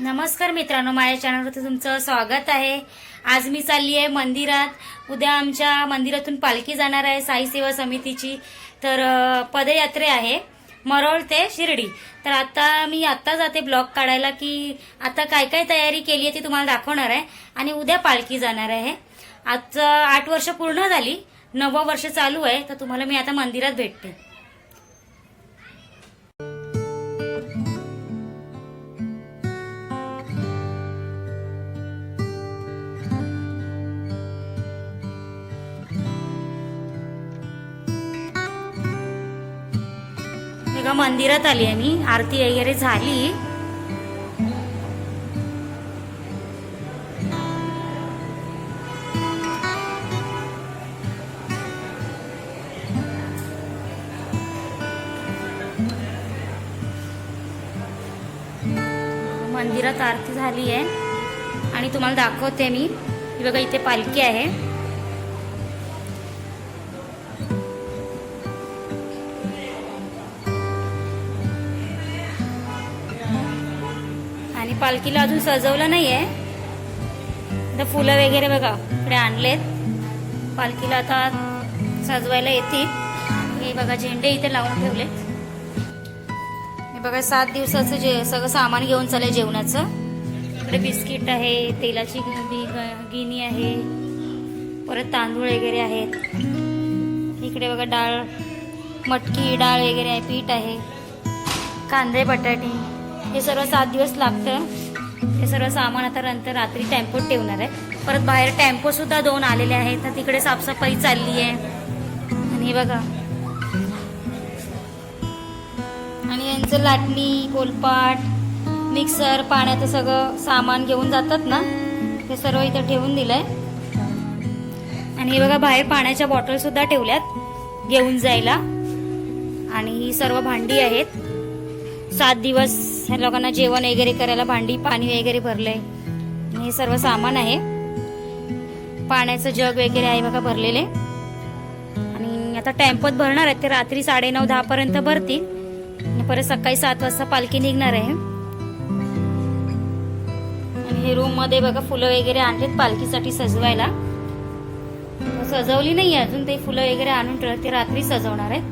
नमस्कार मित्रांनो माझ्या चॅनलवरती तुमचं स्वागत आहे. आज मी चालली आहे मंदिरात. उद्या आमच्या मंदिरातून पालखी जाणार आहे साई सेवा समितीची. तर पदयात्रे आहे. मरोळ ते शिर्डी. तर आता मी आत्ता जाते ब्लॉग काढायला की आता काय काय तयारी केली आहे ती तुम्हाला दाखवणार आहे. आणि उद्या पालखी जाणार आहे. आज आठ वर्ष पूर्ण झाली. नवं वर्ष चालू आहे. तर तुम्हाला मी आता मंदिरात भेटते. एका मंदिरात आली आहे मी? आरती वगैरे झाली. मंदिरात आरती झाली आहे. आणि तुम्हाला दाखवते मी. बघा इथे पालखी आहे. आणि पालखीला अजून सजवलं नाहीये. आता फुलं वगैरे बघा इकडे आणलेत. पालखीला आता सजवायला येतील. हे बघा झेंडे इथे लावून ठेवलेत. हे बघा सात दिवसाचं जे सगळं सामान घेऊन चाललंय जेवणाचं. इकडे बिस्किट आहे तेलाची ग- गिनी आहे. परत तांदूळ वगैरे आहेत. इकडे बघा डाळ मटकी डाळ वगैरे आहे पीठ आहे. कांदे बटाटे. हे सर्व सात दिवस लागतं हे सर्व सामान आता नंतर रात्री टेम्पोत ठेवणार आहे. परत बाहेर टेम्पो सुद्धा दोन आलेले आहेत. तर तिकडे साफसफाई चालली आहे आणि हे बघा. आणि यांचं लाटणी कोलपाट मिक्सर पाण्याचं सगळं सामान घेऊन जातात ना? ते सर्व इथं ठेवून दिलंय. आणि हे बघा बाहेर पाण्याच्या बॉटल सुद्धा ठेवल्यात घेऊन जायला. आणि ही सर्व भांडी आहेत. सात दिवस ह्या लोकांना जेवण वगैरे करायला भांडी पाणी वगैरे भरलंय. हे सर्व सामान आहे. पाण्याचं जग वगैरे आहे बघा भरलेले. आणि आता टेम्पोत भरणार आहेत. ते रात्री साडेनऊ दहा पर्यंत भरतील. परत सकाळी सात वाजता पालखी निघणार आहे. आणि हे रूममध्ये बघा फुलं वगैरे आणलेत पालखीसाठी सजवायला. सजवली नाही अजून ते फुलं वगैरे आणून ते रात्री सजवणार आहेत.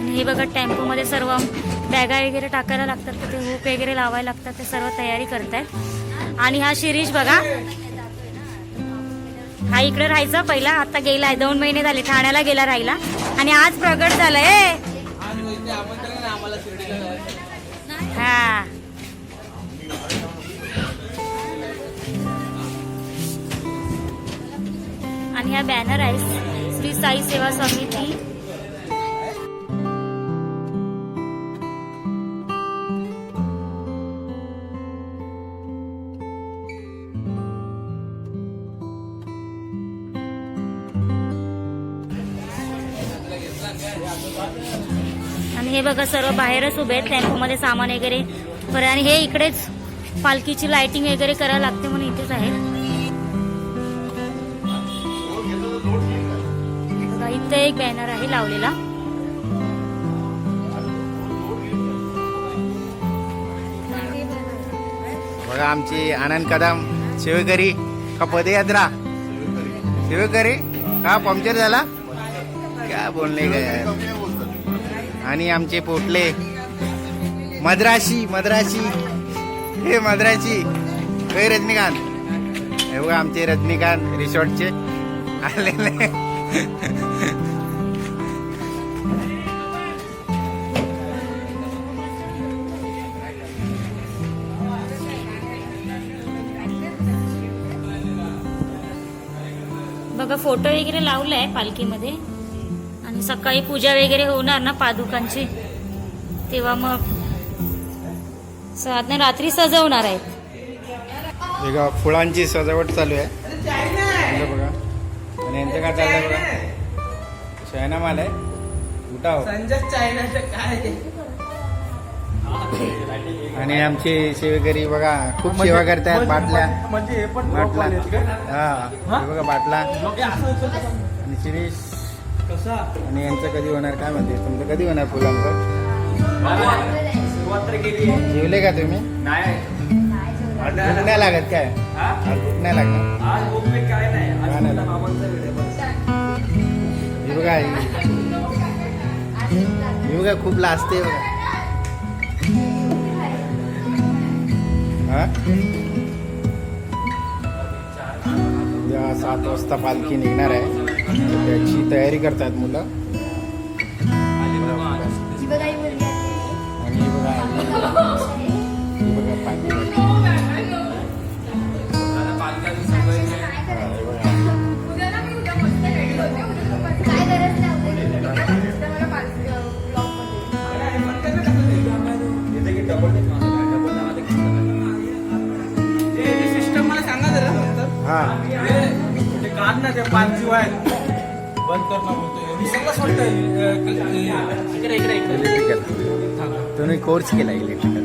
आणि हे बघा टेम्पो मध्ये सर्व बॅगा वगैरे टाकायला लागतात तर ते हुक वगैरे लावायला लागतात ते सर्व तयारी करतायत. आणि हा शिरीष बघा. हा इकडे राहायचा पहिला आता गेलाय दोन महिने झाले ठाण्याला गेला राहिला आणि आज प्रगट झालंय हा. आणि हा बॅनर आहे श्री साई सेवा समिती. हे बघा सर्व बाहेरच उभे आहेत टेम्पोमध्ये सामान वगैरे. बरं आणि हे इकडेच पालखीची लाइटिंग वगैरे करायला लागते म्हणून इथेच आहे. बघा इथे एक बॅनर आहे लावलेला. बघा आमची आनंद कदम शिवकरी का पदयात्रा? शिवकरी? का पंक्चर झाला? काय बोलणे काय आणि आमचे पोटले. मद्राशी मद्राशी. हे मद्राशी. हे रजनीकांत. हे बघा आमचे रजनीकांत रिसॉर्टचे. आलेले. बघा फोटो वगैरे लावलाय पालखीमध्ये. सकाळी पूजा वगैरे होणार ना पादुकांची? तेव्हा मग साधनं रात्री सजवणार आहेत. बघा फुलांची सजावट चालू आहे. बघा. आणि यांचं काय चाललंय बघा? शयना माल आहे उठाव काय? आणि आमचे सेवेकरी बघा खूप सेवा करतात बाटल्या. म्हणजे हे पण बाटला आहेत का? हा हे बघा बाटला आणि शिरीष. आणि यांचं कधी होणार? काय म्हणते? तुमचं कधी होणार फुलांचं? जेवले का तुम्ही? नाही. लागत काय? नाही लागणार. बिक काय हे बघा हे. बघा खूप लाजते बघा. हा? सात वाजता पालखी निघणार आहे तयारी करतात मुलं. आणि हे बघा हे हा, हे. हा ते काढ ना त्या पाच जीव आहेत बंद बोलतोय इकडे इकडे इकडे. इलेक्ट्रिकल तुम्ही कोर्स केला इलेक्ट्रिकल.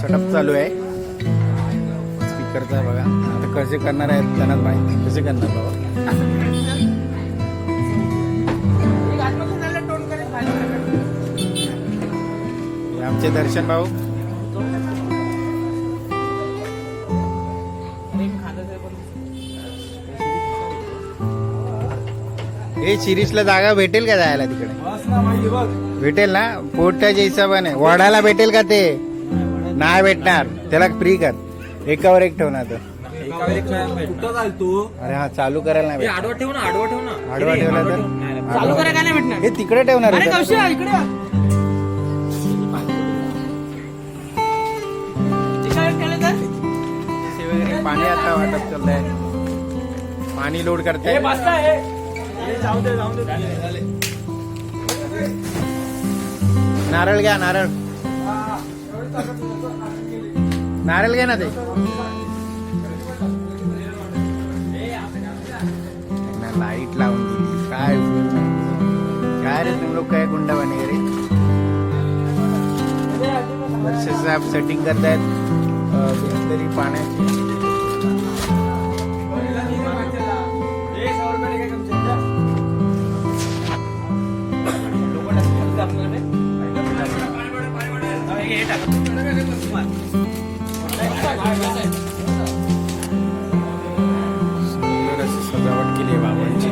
सेटअप चालू आहे. स्पीकरचा बघा. आता कसे करणार आहेत त्यांना माहिती कसे करणार बाबा? आमचे दर्शन भाऊ. हे शिरीषला जागा भेटेल का जायला तिकडे? भेटेल ना? पोटाच्या हिशोबाने. वडाला भेटेल का ते? नाही भेटणार. त्याला फ्री कर. एकावर एक ठेवणार तू. अरे हा चालू करायला नाही. आडवा ठेव ना आडवा ठेव ना. आडवा ठेवला तर? हे तिकडे ठेवणार वाटप चाललंय. पाणी लोड हे करते बसता जाऊ दे जाऊ दे. नारळ घ्या नारळ. नारळ घ्या ना ते. लाइट लावून दिली. काय. काय रे तुम लोग काय गुंडा बने रे? वर्ष साहेब सेटिंग करतायत. तरी पाण्याची सुंदर अशी सजावट केली आहे बाबांची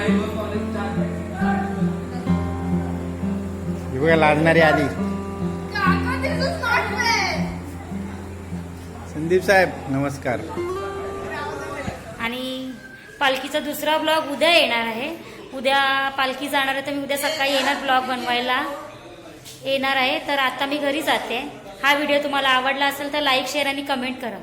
ही बघा लाजणारी आली. संदीप साहेब नमस्कार. आणि पालखीचा दुसरा ब्लॉग उद्या येणार आहे. उद्या पालखी जाणार आहे तर मी उद्या सकाळी येणार ब्लॉग बनवायला. येणार आहे तर आता मी घरी जाते. हा व्हिडिओ तुम्हाला आवडला असेल तर लाईक शेअर आणि कमेंट करा.